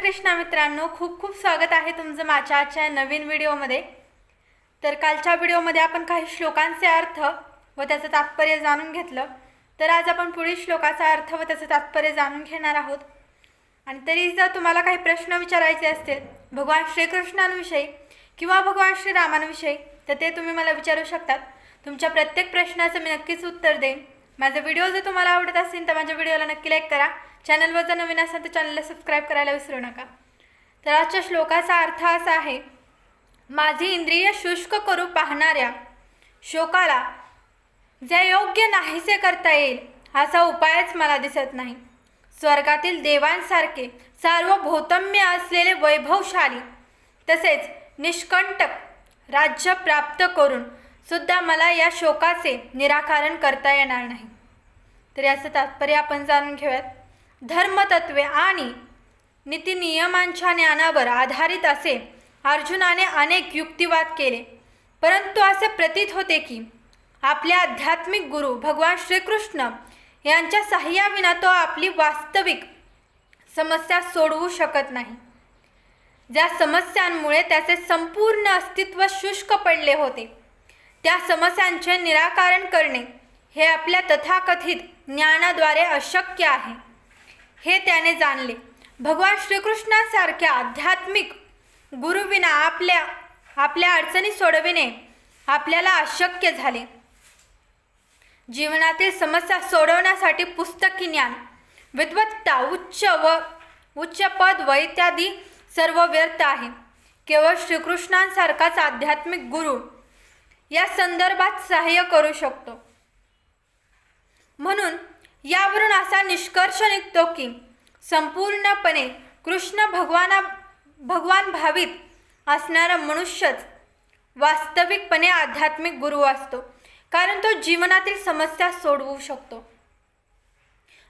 कृष्णा मित्रांनो खूप खूप स्वागत आहे तुमचं माझ्या आजच्या नवीन व्हिडिओमध्ये. तर कालच्या व्हिडिओमध्ये आपण काही श्लोकांचे अर्थ व त्याचं तात्पर्य जाणून घेतलं. तर आज आपण पुढील श्लोकाचा अर्थ व त्याचं तात्पर्य जाणून घेणार आहोत. आणि तरी जर तुम्हाला काही प्रश्न विचारायचे असतील भगवान श्रीकृष्णांविषयी किंवा भगवान श्रीरामांविषयी तर ते तुम्ही मला विचारू शकतात. तुमच्या प्रत्येक प्रश्नाचं मी नक्कीच उत्तर देईन. माझा व्हिडिओ जर तुम्हाला आवडत असेल तर माझ्या व्हिडिओला नक्की लाईक करा. चॅनलवर जर नवीन असाल तर चॅनलला सबस्क्राईब करायला विसरू नका. तर आजच्या श्लोकाचा अर्थ असा आहे माझी इंद्रिय शुष्क करू पाहणाऱ्या शोकाला जे योग्य नाहीसे करता येईल असा उपायच मला दिसत नाही. स्वर्गातील देवांसारखे सार्वभौतम्य असलेले वैभवशाली तसेच निष्कंटक राज्य प्राप्त करून सुद्धा मला या शोकाचे निराकरण करता येणार नाही. तर याचं तात्पर्य आपण जाणून घेऊयात. धर्मतत्वे आणि नीतिनियमांच्या ज्ञानावर आधारित असे अर्जुनाने अनेक युक्तिवाद केले. परंतु असे प्रतीत होते की आपल्या आध्यात्मिक गुरु भगवान श्रीकृष्ण यांच्या सहाय्याविना तो आपली वास्तविक समस्या सोडवू शकत नाही. ज्या समस्यांमुळे त्याचे संपूर्ण अस्तित्व शुष्क पडले होते त्या समस्यांचे निराकरण करणे हे आपल्या तथाकथित ज्ञानाद्वारे अशक्य आहे. हे त्याने जाणले. भगवान श्रीकृष्णासारख्या आध्यात्मिक गुरुविना आपल्या आपल्या अडचणी सोडविणे आपल्याला अशक्य झाले. जीवनातील समस्या सोडवण्यासाठी पुस्तकी ज्ञान विद्वत्ता उच्च व उच्च पद व इत्यादी सर्व व्यर्थ आहे. केवळ श्रीकृष्णांसारखाच आध्यात्मिक गुरु या संदर्भात सहाय्य करू शकतो. म्हणून यावरून असा निष्कर्ष निघतो की संपूर्णपणे कृष्ण भगवाना भगवान भावित असणारा मनुष्यच वास्तविकपणे आध्यात्मिक गुरु असतो. कारण तो जीवनातील समस्या सोडवू शकतो.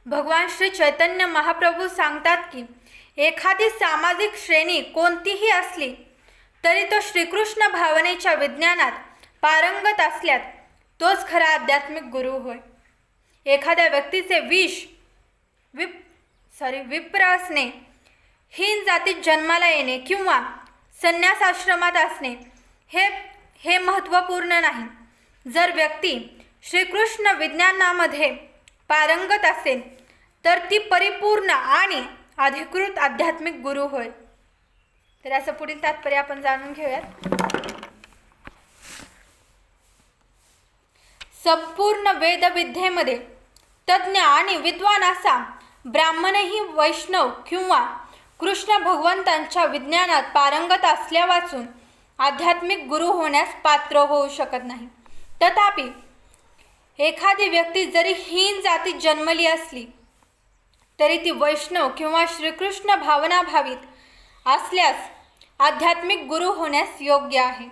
भगवान श्री चैतन्य महाप्रभू सांगतात की एखादी सामाजिक श्रेणी कोणतीही असली तरी तो श्रीकृष्ण भावनेच्या विज्ञानात पारंगत असल्यात तोच खरा आध्यात्मिक गुरु होय. एखाद्या व्यक्तीचे विष विप सॉरी विप्र असणे हीन जातीत जन्माला येणे किंवा संन्यासाश्रमात असणे हे हे महत्त्वपूर्ण नाही. जर व्यक्ती श्रीकृष्ण विज्ञानामध्ये पारंगत असेल तर ती परिपूर्ण आणि अधिकृत आध्यात्मिक गुरु होय. तर असं पुढील तात्पर्य आपण जाणून घेऊयात. संपूर्ण वेदविद्येमध्ये तज्ज्ञ आणि विद्वान असा ब्राह्मणही वैष्णव किंवा कृष्ण भगवंतांच्या विज्ञानात पारंगत असल्या वाचून आध्यात्मिक गुरु होण्यास पात्र होऊ शकत नाही. तथापि एखादी व्यक्ती जरी हीन जातीत जन्मली असली तरी ती वैष्णव किंवा श्रीकृष्ण भावना भावित असल्यास आध्यात्मिक गुरु होण्यास योग्य आहे.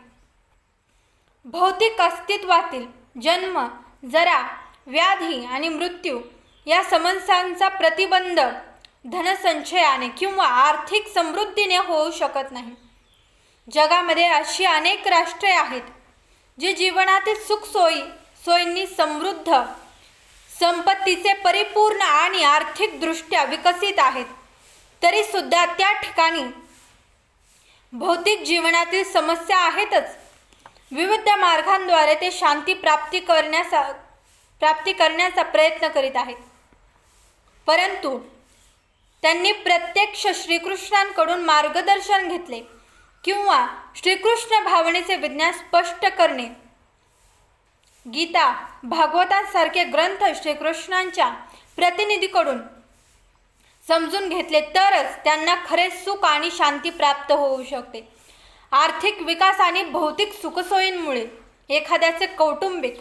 भौतिक अस्तित्वातील जन्म जरा व्याधी आणि मृत्यू या समस्यांचा प्रतिबंध धनसंचयाने किंवा आर्थिक समृद्धीने होऊ शकत नाही. जगामध्ये अशी अनेक राष्ट्रे आहेत जी जीवनातील सुखसोयी सोयींनी समृद्ध संपत्तीचे परिपूर्ण आणि आर्थिकदृष्ट्या विकसित आहेत. तरीसुद्धा त्या ठिकाणी भौतिक जीवनातील समस्या आहेतच. विविध मार्गांद्वारे ते शांती प्राप्ती करण्यास प्राप्ती करण्याचा प्रयत्न करीत आहेत. परंतु त्यांनी प्रत्यक्ष श्रीकृष्णांकडून मार्गदर्शन घेतले किंवा श्रीकृष्ण भावनेचे विज्ञान स्पष्ट करणे. गीता भागवतांसारखे ग्रंथ श्रीकृष्णांच्या प्रतिनिधीकडून समजून घेतले तरच त्यांना खरे सुख आणि शांती प्राप्त होऊ शकते. आर्थिक विकास आणि भौतिक सुखसोयींमुळे एखाद्याचे कौटुंबिक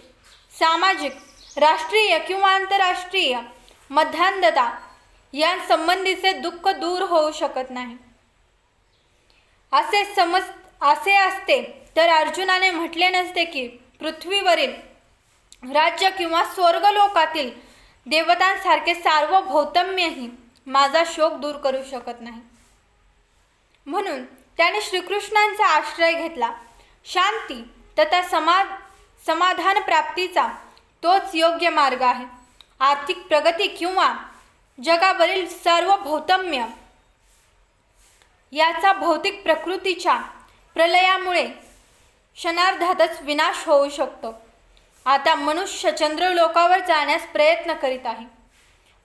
सामाजिक राष्ट्रीय किंवा आंतरराष्ट्रीय मध्यांधता यांसंबंधीचे दुःख दूर होऊ शकत नाही. असे समज असे असते तर अर्जुनाने म्हटले नसते की पृथ्वीवरील राज्य किंवा स्वर्गलोकातील देवतांसारखे सार्वभौतम्यही माझा शोक दूर करू शकत नाही. म्हणून त्याने श्रीकृष्णांचा आश्रय घेतला. शांती तथा समा समाधान प्राप्तीचा तोच योग्य मार्ग आहे. आर्थिक प्रगती किंवा जगावरील सार्वभौतम्य याचा भौतिक प्रकृतीच्या प्रलयामुळे क्षणार्धातच विनाश होऊ शकतो. आता मनुष्य चंद्रलोकावर जाण्यास प्रयत्न करीत आहे.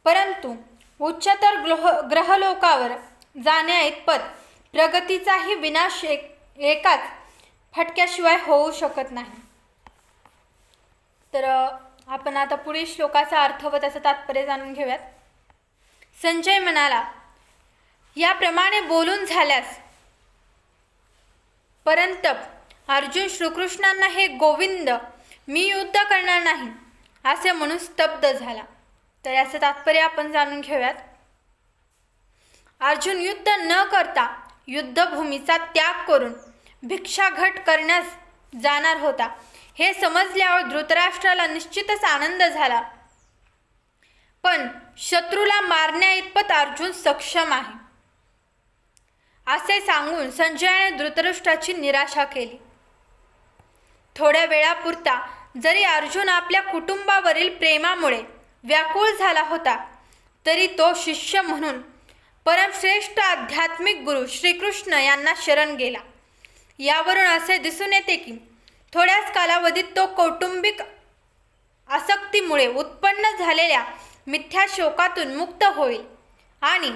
परंतु उच्चतर ग्रह ग्रहलोकावर जाण्याइतपत प्रगतीचाही विनाश एक एकाच फटक्याशिवाय होऊ शकत नाही. तर आपण आता पुढील श्लोकाचा अर्थ व त्याचं तात्पर्य जाणून घेऊयात. संजय म्हणाला याप्रमाणे बोलून झाल्यास परंत अर्जुन श्रीकृष्णांना हे गोविंद मी युद्ध करणार नाही असे म्हणून स्तब्ध झाला. तर याचं तात्पर्य आपण जाणून घेऊयात. अर्जुन युद्ध न करता युद्धभूमीचा त्याग करून भिक्षाघट करण्यास जाणार होता. हे समजल्यावर धृतराष्ट्राला निश्चितच आनंद झाला. पण शत्रूला मारण्याइतपत अर्जुन सक्षम आहे. असे सांगून संजयाने धृतराष्ट्राची निराशा केली. थोड्या वेळापुरता जरी अर्जुन आपल्या कुटुंबावरील प्रेमामुळे व्याकुळ झाला होता तरी तो शिष्य म्हणून परमश्रेष्ठ आध्यात्मिक गुरु श्रीकृष्ण यांना शरण गेला. यावरून असे दिसून येते की थोड्याच कालावधीत तो कौटुंबिक आसक्तीमुळे उत्पन्न झालेल्या मिथ्या शोकातून मुक्त होईल आणि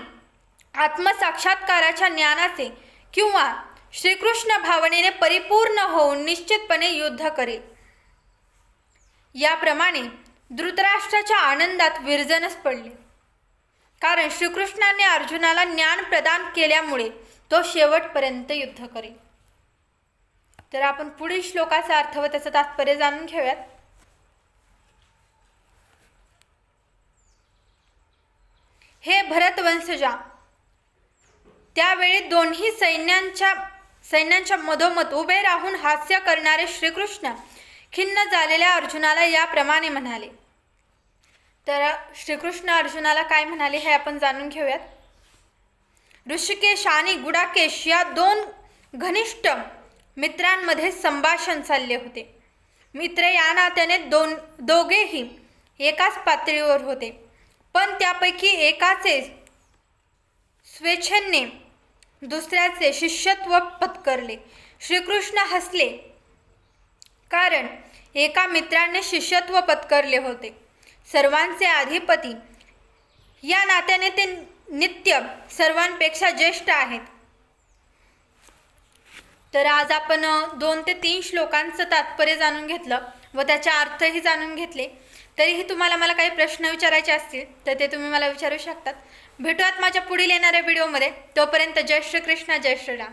आत्मसाक्षात्काराच्या ज्ञानाचे किंवा श्रीकृष्ण भावनेने परिपूर्ण होऊन निश्चितपणे युद्ध करेल. याप्रमाणे धृतराष्ट्राच्या आनंदात विरजनच पडले. कारण श्रीकृष्णाने अर्जुनाला ज्ञान प्रदान केल्यामुळे तो शेवटपर्यंत युद्ध करेल. तर आपण पुढील श्लोकाचा अर्थ व त्याचं तात्पर्य जाणून घेऊयात. हे भरतवंशजा त्यावेळी दोन्ही सैन्यांच्या सैन्यांच्या मधोमध उभे राहून हास्य करणारे श्रीकृष्ण खिन्न झालेल्या अर्जुनाला याप्रमाणे म्हणाले. तर श्रीकृष्ण अर्जुनाला काय म्हणाले हे आपण जाणून घेऊयात. ऋषिकेश आणि गुडाकेश या दोन घनिष्ठ मित्रांमध्ये संभाषण चालले होते. मित्र या नात्याने दोन दोघेही एकाच पातळीवर होते. पण त्यापैकी एकाचे स्वेच्छेने दुसऱ्याचे शिष्यत्व पत्करले. श्रीकृष्ण हसले. कारण एका मित्राने शिष्यत्व पत्करले होते. सर्वांचे अधिपती या नात्याने ते नित्य सर्वांपेक्षा ज्येष्ठ आहेत. तर आज आपण दोन ते तीन श्लोकांचं तात्पर्य जाणून घेतलं व त्याचे अर्थही जाणून घेतले. तरीही तुम्हाला मला काही प्रश्न विचारायचे असतील तर ते तुम्ही मला विचारू शकतात. भेटूयात माझ्या पुढील येणाऱ्या व्हिडिओमध्ये. तोपर्यंत जय श्रीकृष्ण जय श्रीराम.